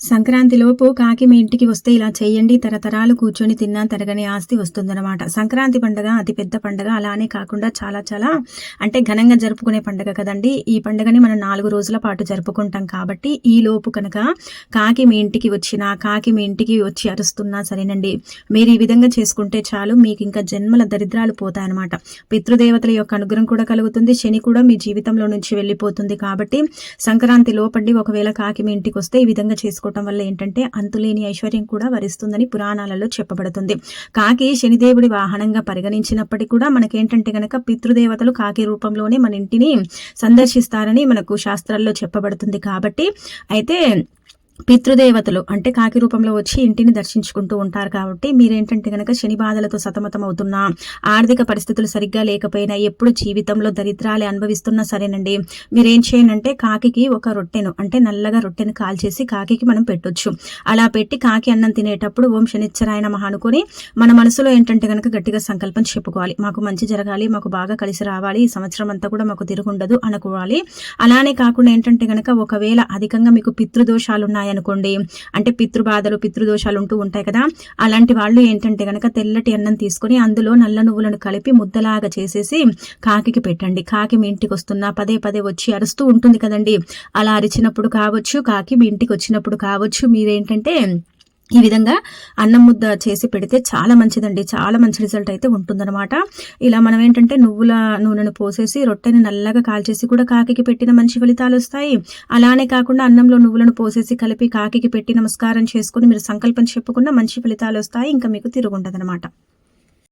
సంక్రాంతి లోపు కాకి మీ ఇంటికి వస్తే ఇలా చేయండి తరతరాలు కూర్చొని తిన్నా తరగని ఆస్తి వస్తుందన్నమాట. సంక్రాంతి పండుగ అతిపెద్ద పండుగ. అలానే కాకుండా చాలా చాలా అంటే ఘనంగా జరుపుకునే పండుగ కదండి. ఈ పండుగని మనం నాలుగు రోజుల పాటు జరుపుకుంటాం కాబట్టి ఈ లోపు కనుక కాకి మీ ఇంటికి వచ్చినా కాకి మీ ఇంటికి వచ్చి అరుస్తున్నా సరేనండి. మీరు ఈ విధంగా చేసుకుంటే చాలు మీకు ఇంకా జన్మల దరిద్రాలు పోతాయన్నమాట. పితృదేవతల యొక్క అనుగ్రహం కూడా కలుగుతుంది. శని కూడా మీ జీవితంలో నుంచి వెళ్ళిపోతుంది కాబట్టి సంక్రాంతి లోపండి. ఒకవేళ కాకి మీ ఇంటికి వస్తే ఈ విధంగా చేసుకోవటం వల్ల ఏంటంటే అంతులేని ఐశ్వర్యం కూడా వరిస్తుందని పురాణాలలో చెప్పబడుతుంది. కాకి శనిదేవుడి వాహనంగా పరిగణించినప్పటికీ కూడా మనకేంటంటే గనక పితృదేవతలు కాకి రూపంలోనే మన ఇంటిని సందర్శిస్తారని మనకు శాస్త్రాల్లో చెప్పబడుతుంది కాబట్టి అయితే పితృదేవతలు అంటే కాకి రూపంలో వచ్చి ఇంటిని దర్శించుకుంటూ ఉంటారు కాబట్టి మీరేంటంటే కనుక శని బాధలతో సతమతం అవుతున్నా ఆర్థిక పరిస్థితులు సరిగ్గా లేకపోయినా ఎప్పుడు జీవితంలో దరిద్రాలే అనుభవిస్తున్నా సరేనండి. మీరేం చేయనంటే కాకికి ఒక రొట్టెను అంటే నల్లగా రొట్టెను కాల్చేసి కాకికి మనం పెట్టొచ్చు. అలా పెట్టి కాకి అన్నం తినేటప్పుడు ఓం శనిచ్చరాయన మహా అనుకుని మన మనసులో ఏంటంటే కనుక గట్టిగా సంకల్పం చెప్పుకోవాలి. మాకు మంచి జరగాలి మాకు బాగా కలిసి రావాలి ఈ సంవత్సరం అంతా కూడా మాకు తిరుగుండదు అనుకోవాలి. అలానే కాకుండా ఏంటంటే కనుక ఒకవేళ అధికంగా మీకు పితృదోషాలు ఉన్నాయనుకోండి అంటే పితృబాధలు పితృదోషాలు ఉంటూ ఉంటాయి కదా. అలాంటి వాళ్ళు ఏంటంటే కనుక తెల్లటి అన్నం తీసుకొని అందులో నల్ల నువ్వులను కలిపి ముద్దలాగా చేసేసి కాకికి పెట్టండి. కాకి మీ ఇంటికి వస్తున్నా పదే పదే వచ్చి అరుస్తూ ఉంటుంది కదండి. అలా అరిచినప్పుడు కావచ్చు కాకి మీ ఇంటికి వచ్చినప్పుడు కావచ్చు. మీరేంటంటే ఈ విధంగా అన్నం ముద్ద చేసి పెడితే చాలా మంచిదండి. చాలా మంచి రిజల్ట్ అయితే ఉంటుందన్నమాట. ఇలా మనం ఏంటంటే నువ్వుల నూనెను పోసేసి రొట్టెని నల్లగా కాల్చేసి కూడా కాకికి పెట్టిన మంచి ఫలితాలు వస్తాయి. అలానే కాకుండా అన్నంలో నువ్వులను పోసేసి కలిపి కాకికి పెట్టి నమస్కారం చేసుకుని మీరు సంకల్పం చెప్పుకున్న మంచి ఫలితాలు వస్తాయి. ఇంకా మీకు తిరుగుండదనమాట